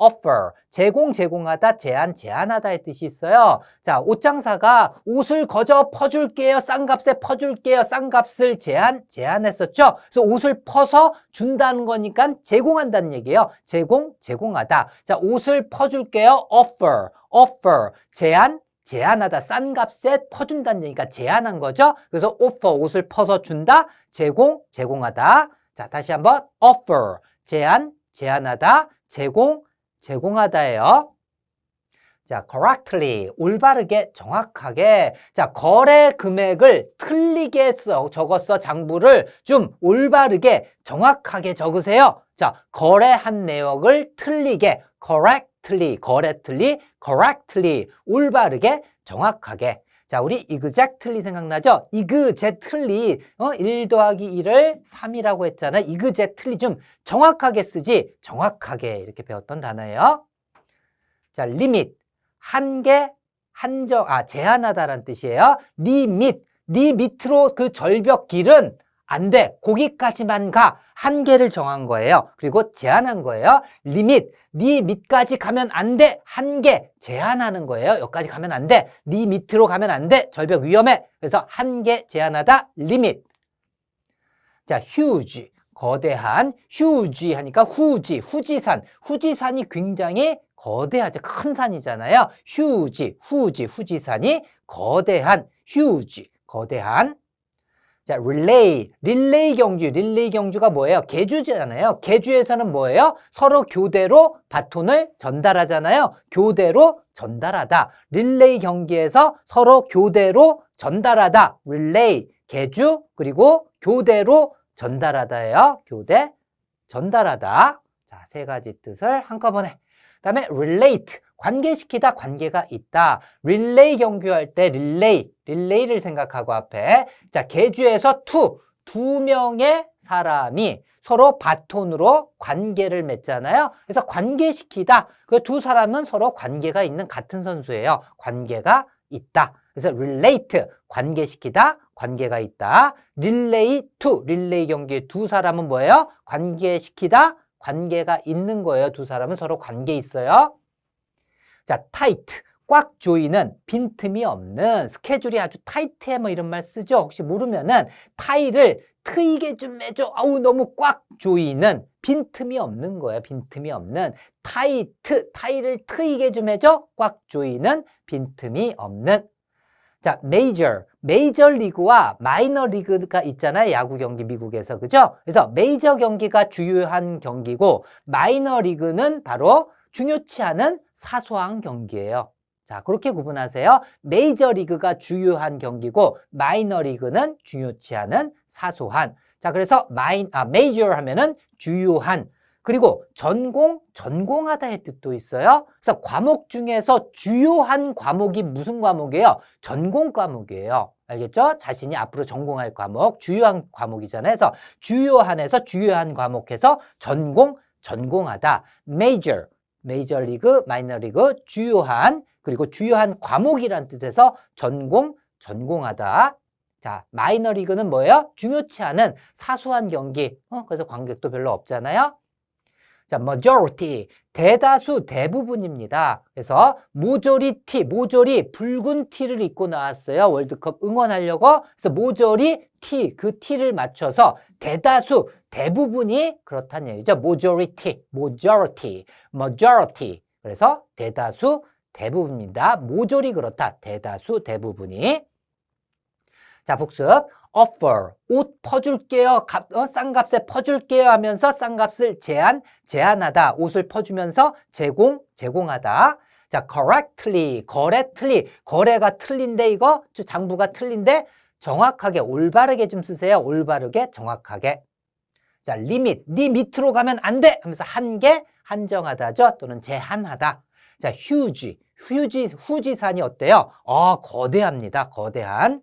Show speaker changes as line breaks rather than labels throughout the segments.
offer. 제공, 제공하다, 제한, 제한하다의 뜻이 있어요. 자, 옷장사가 옷을 거저 퍼줄게요. 싼 값에 퍼줄게요. 싼 값을 제한, 제한했었죠. 그래서 옷을 퍼서 준다는 거니까 제공한다는 얘기예요. 제공, 제공하다. 자, 옷을 퍼줄게요. offer, offer. 제한, 제한하다. 싼 값에 퍼준다는 얘기가 제한한 거죠. 그래서 offer, 옷을 퍼서 준다. 제공, 제공하다. 자, 다시 한번 offer, 제한, 제한하다. 제공, 제공하다예요. 자, correctly, 올바르게, 정확하게. 자, 거래 금액을 틀리게 써, 적었어, 장부를 좀 올바르게, 정확하게 적으세요. 자, 거래한 내역을 틀리게, correctly, correctly, correctly, 올바르게, 정확하게. 자, 우리 exactly 생각나죠? exactly, 어, 1 더하기 1을 3이라고 했잖아. exactly 좀 정확하게 쓰지, 정확하게 이렇게 배웠던 단어예요. 자, limit, 한계, 한정, 아, 제한하다라는 뜻이에요. 네 밑, 네 밑으로 그 절벽 길은 안 돼. 거기까지만 가. 한계를 정한 거예요. 그리고 제한한 거예요. 리밋, 네 밑까지 가면 안 돼. 한계, 제한하는 거예요. 여기까지 가면 안 돼. 네 밑으로 가면 안 돼. 절벽 위험해. 그래서 한계 제한하다, 리밋. 자, huge, 거대한, huge 하니까 후지, 후지산. 후지산이 굉장히 거대하죠. 큰 산이잖아요. huge, 후지, 후지산이 거대한, huge, 거대한. 자, 릴레이, 릴레이 경주, 릴레이 경주가 뭐예요? 개주잖아요. 개주에서는 뭐예요? 서로 교대로 바톤을 전달하잖아요. 교대로 전달하다. 릴레이 경기에서 서로 교대로 전달하다. 릴레이, 개주, 그리고 교대로 전달하다예요. 교대, 전달하다. 자, 세 가지 뜻을 한꺼번에. 그다음에 relate, 관계시키다, 관계가 있다. 릴레이 경규할 때 릴레이, 릴레이를 생각하고 앞에 자 개주에서 투, 두 명의 사람이 서로 바톤으로 관계를 맺잖아요. 그래서 관계시키다. 그 두 사람은 서로 관계가 있는 같은 선수예요. 관계가 있다. 그래서 relate, 관계시키다, 관계가 있다. relay to, 릴레이 경기의 두 사람은 뭐예요? 관계시키다, 관계가 있는 거예요. 두 사람은 서로 관계 있어요. 자, tight. 꽉 조이는 빈틈이 없는 스케줄이 아주 타이트해 뭐 이런 말 쓰죠. 혹시 모르면은 타이를 트이게 좀 해줘. 아우 너무 꽉 조이는 빈틈이 없는 거예요. 빈틈이 없는 타이트 타이를 트이게 좀 해줘. 꽉 조이는 빈틈이 없는 자, 메이저, 메이저 리그와 마이너 리그가 있잖아요. 야구 경기 미국에서. 그죠? 그래서 메이저 경기가 주요한 경기고 마이너 리그는 바로 중요치 않은 사소한 경기예요. 자, 그렇게 구분하세요. 메이저 리그가 주요한 경기고 마이너 리그는 중요치 않은 사소한. 자, 그래서 마이 아 메이저 하면은 주요한 그리고 전공, 전공하다의 뜻도 있어요. 그래서 과목 중에서 주요한 과목이 무슨 과목이에요? 전공 과목이에요. 알겠죠? 자신이 앞으로 전공할 과목, 주요한 과목이잖아요. 그래서 주요한에서 주요한 과목에서 전공, 전공하다. major, 메이저 리그, 마이너 리그, 주요한, 그리고 주요한 과목이란 뜻에서 전공, 전공하다. 자, 마이너 리그는 뭐예요? 중요치 않은 사소한 경기. 어, 그래서 관객도 별로 없잖아요. 자, majority, 대다수, 대부분입니다. 그래서 모조리 티, 모조리 붉은 티를 입고 나왔어요. 월드컵 응원하려고. 그래서 모조리 티, 그 티를 맞춰서 대다수, 대부분이 그렇다는 얘기죠. majority, majority, majority. 그래서 대다수, 대부분입니다. 모조리 그렇다. 대다수, 대부분이. 자, 복습. offer, 옷 퍼줄게요. 값, 어, 싼 값에 퍼줄게요 하면서 싼 값을 제한, 제한하다. 옷을 퍼주면서 제공, 제공하다. 자, correctly, correctly. 거래가 틀린데 이거? 장부가 틀린데 정확하게, 올바르게 좀 쓰세요. 올바르게, 정확하게. 자, limit, 네 밑으로 가면 안 돼! 하면서 한계, 한정하다죠. 또는 제한하다. 자, huge, huge, 후지산이 어때요? 어, 거대합니다. 거대한.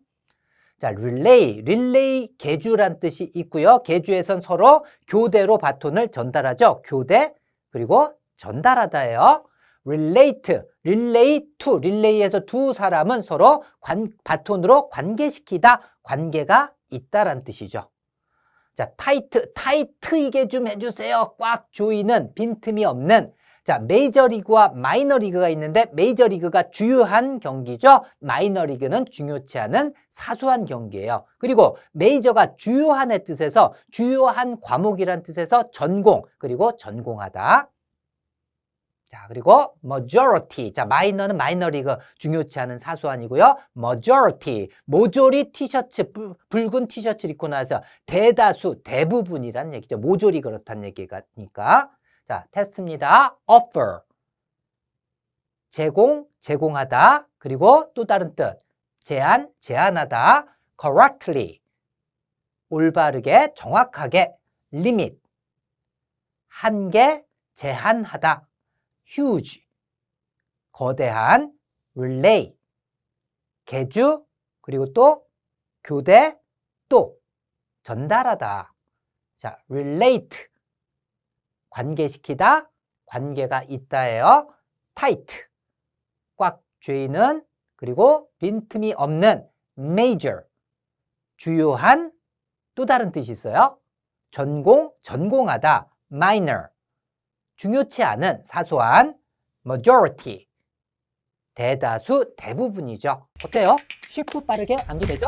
자, 릴레이, 릴레이 개주란 뜻이 있고요. 개주에선 서로 교대로 바톤을 전달하죠. 교대 그리고 전달하다예요. relate, relay to, 릴레이에서 두 사람은 서로 관, 바톤으로 관계시키다, 관계가 있다란 뜻이죠. 자, 타이트, 타이트 이게 좀 해주세요. 꽉 조이는 빈틈이 없는. 자, 메이저리그와 마이너리그가 있는데 메이저리그가 주요한 경기죠. 마이너리그는 중요치 않은 사소한 경기예요. 그리고 메이저가 주요한의 뜻에서 주요한 과목이란 뜻에서 전공 그리고 전공하다. 자, 그리고 majority. 자, 마이너는 마이너리그 중요치 않은 사소한이고요. majority. 모조리 티셔츠 붉- 붉은 티셔츠를 입고 나서 대다수 대부분이란 얘기죠. 모조리 그렇다는 얘기니까. 자, 테스트입니다. offer. 제공, 제공하다. 그리고 또 다른 뜻. 제한, 제한하다. correctly. 올바르게, 정확하게. limit. 한계, 제한하다. huge. 거대한. relay. 개주. 그리고 또 교대. 또 전달하다. 자, relate. 관계시키다, 관계가 있다예요. tight, 꽉 쥐는 그리고 빈틈이 없는 major, 주요한 또 다른 뜻이 있어요. 전공, 전공하다, minor, 중요치 않은 사소한 majority, 대다수, 대부분이죠. 어때요? 쉽고 빠르게 암기되죠?